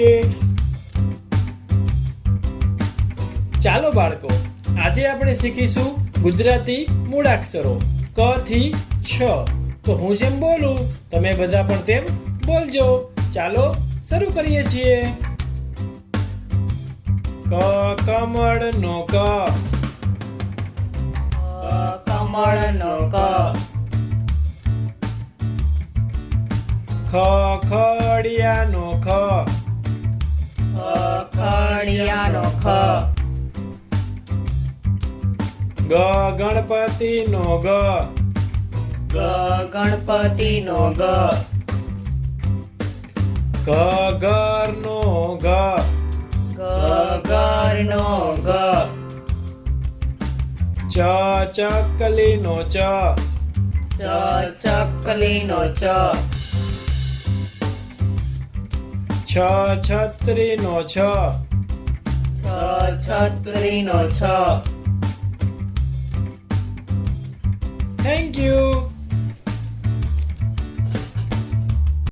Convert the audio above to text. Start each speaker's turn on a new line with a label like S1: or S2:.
S1: Kids ચાલો બાળકો આજે આપણે શીખીશું ગુજરાતી મૂળાક્ષરો ક થી છ. તો હું જેમ બોલું તમે બધા પણ તેમ બોલજો. ચાલો શરૂ કરીએ છીએ. ક કમળ નો ક
S2: કમળનો ક.
S1: ખ ખડિયા નો ખ.
S2: ખ
S1: ગ ગણપતિ નો ગ.
S2: ગ ગણપતિનો ગ.
S1: ગ ગર નો ગ.
S2: ગ ઘરનો ગ.
S1: ચ ચકલી નો ચ.
S2: ચ ચકલીનો ચ.
S1: છ છત્રી નો છ.
S2: છ છત્રીનો છ
S1: થેન્ક યુ